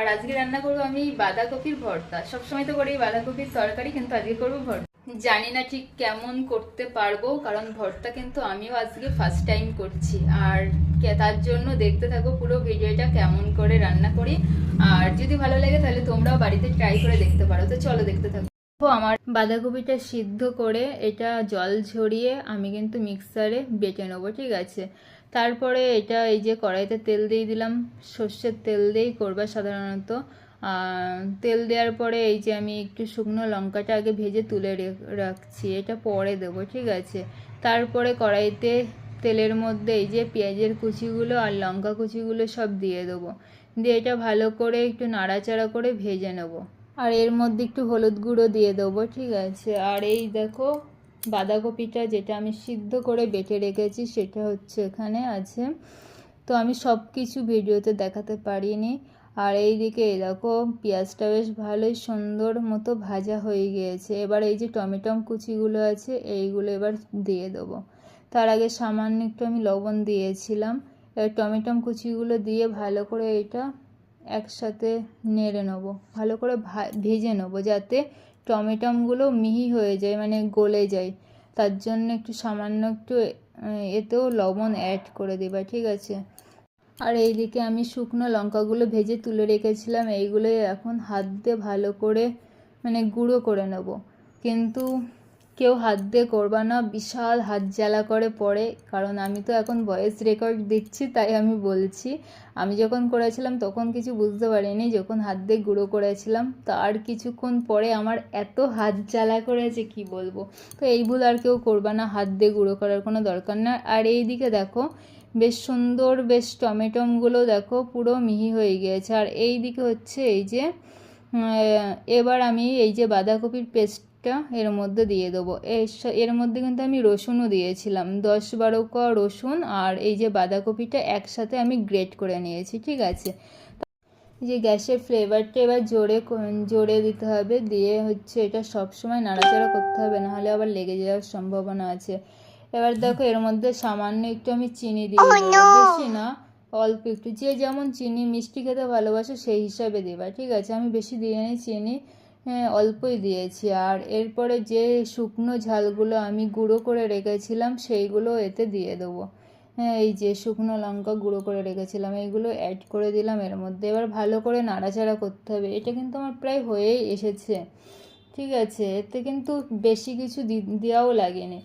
আর আজকে রান্না করব আমি বাঁধাকপির ভর্তা। সবসময় তো করি বাঁধাকপির তরকারি, কিন্তু আজকে করব ভর্তা। জানি না ঠিক কেমন করতে পারব, কারণ ভর্তা কিন্তু আমিও আজকে ফার্স্ট টাইম করছি। আর তার জন্য দেখতে থাকো পুরো ভিডিওটা কেমন করে রান্না করি। আর যদি ভালো লাগে তাহলে তোমরাও বাড়িতে ট্রাই করে দেখতে পারো। তো চলো দেখতে থাকো। আমার বাঁধাকপিটা সিদ্ধ করে এটা জল ঝরিয়ে আমি কিন্তু মিক্সারে বেটে নেব, ঠিক আছে? তারপরে এটা এই যে কড়াইতে তেল দিয়ে দিলাম, সর্ষের তেল দিয়েই করবা সাধারণত। তেল দেওয়ার পরে এই যে আমি একটু শুকনো লঙ্কাটা আগে ভেজে তুলে রাখছি, এটা পরে দেবো, ঠিক আছে? তারপরে কড়াইতে তেলের মধ্যে এই যে পেঁয়াজের কুচিগুলো আর লঙ্কা কুচিগুলো সব দিয়ে দেবো। দিয়ে এটা ভালো করে একটু নাড়াচাড়া করে ভেজে নেব। আর এর মধ্যে একটু হলুদ গুঁড়ো দিয়ে দেবো, ঠিক আছে? আর এই দেখো, বাঁধাকপিটা যেটা আমি সিদ্ধ করে বেটে রেখেছি সেটা হচ্ছে এখানে আছে। তো আমি সব কিছু ভিডিওতে দেখাতে পারিনি। আর এই দিকে দেখো, পেঁয়াজটা বেশ ভালোই সুন্দর মতো ভাজা হয়ে গিয়েছে। এবার এই যে টমেটম কুচিগুলো আছে, এইগুলো এবার দিয়ে দেবো। তার আগে সামান্য একটু আমি লবণ দিয়েছিলাম। এবার টমেটম কুচিগুলো দিয়ে ভালো করে এটা একসাথে নেড়ে নেব। ভালো করে ভেজে নেব যাতে টমেটমগুলো মিহি হয়ে যায় মানে গলে যায়। তার জন্য একটু সামান্য একটু এতেও লবণ অ্যাড করে দেবা, ঠিক আছে? আর এইদিকে আমি শুকনো লঙ্কাগুলো ভেজে তুলে রেখেছিলাম এইগুলো এখন হাত দিয়ে ভালো করে মানে গুঁড়ো করে নেব। কিন্তু কেউ হাত দিয়ে করবা না, বিশাল হাত জ্বালা করে পড়ে। কারণ আমি তো এখন ভয়েস রেকর্ড দিচ্ছি, তাই আমি বলছি। আমি যখন করেছিলাম তখন কিছু বুঝতে পারিনি, যখন হাত দিয়ে গুঁড়ো করেছিলাম তার কিছুক্ষণ পরে আমার এত হাত জ্বালা করেছে কি বলব। তো এই ভুল আর কেউ করবা না, হাত দিয়ে গুঁড়ো করার কোনো দরকার না। আর এই দিকে দেখো, বেশ সুন্দর, বেশ টমেটমগুলো দেখো, পুরো মিহি হয়ে গিয়েছে। আর এই দিকে হচ্ছে এই যে এবার আমি এই যে বাঁধাকপির পেস্টটা এর মধ্যে দিয়ে দেবো। এর এর মধ্যে কিন্তু আমি রসুনও দিয়েছিলাম। দশ বারো ক রসুন আর এই যে বাঁধাকপিটা একসাথে আমি গ্রেট করে নিয়েছি ঠিক আছে? এই যে গ্যাসের ফ্লেভারটা এবার জোরে জোরে দিতে হবে। দিয়ে হচ্ছে এটা সব সময় নাড়াচাড়া করতে হবে নাহলে আবার লেগে যাওয়ার সম্ভাবনা আছে। এবার দেখো এর মধ্যে সামান্য একটু আমি চিনি দিয়ে দেবো বেশি না অল্প একটু। যে যেমন চিনি মিষ্টি খেতে ভালোবাসে সেই হিসাবে দেবা ঠিক আছে? আমি বেশি দিইনি চিনি। হ্যাঁ, অল্পই দিয়েছি। আর এরপরে যে শুকনো ঝালগুলো আমি গুঁড়ো করে রেখেছিলাম, সেইগুলো এতে দিয়ে দেবো। হ্যাঁ এই যে শুকনো লঙ্কা গুঁড়ো করে রেখেছিলাম, এইগুলো অ্যাড করে দিলাম। এর মধ্যে এবার ভালো করে নাড়াচাড়া করতে হবে। এটা কিন্তু আমার প্রায় হয়েই এসেছে। ঠিক আছে, এতে কিন্তু বেশি কিছু দেওয়াও লাগেনি।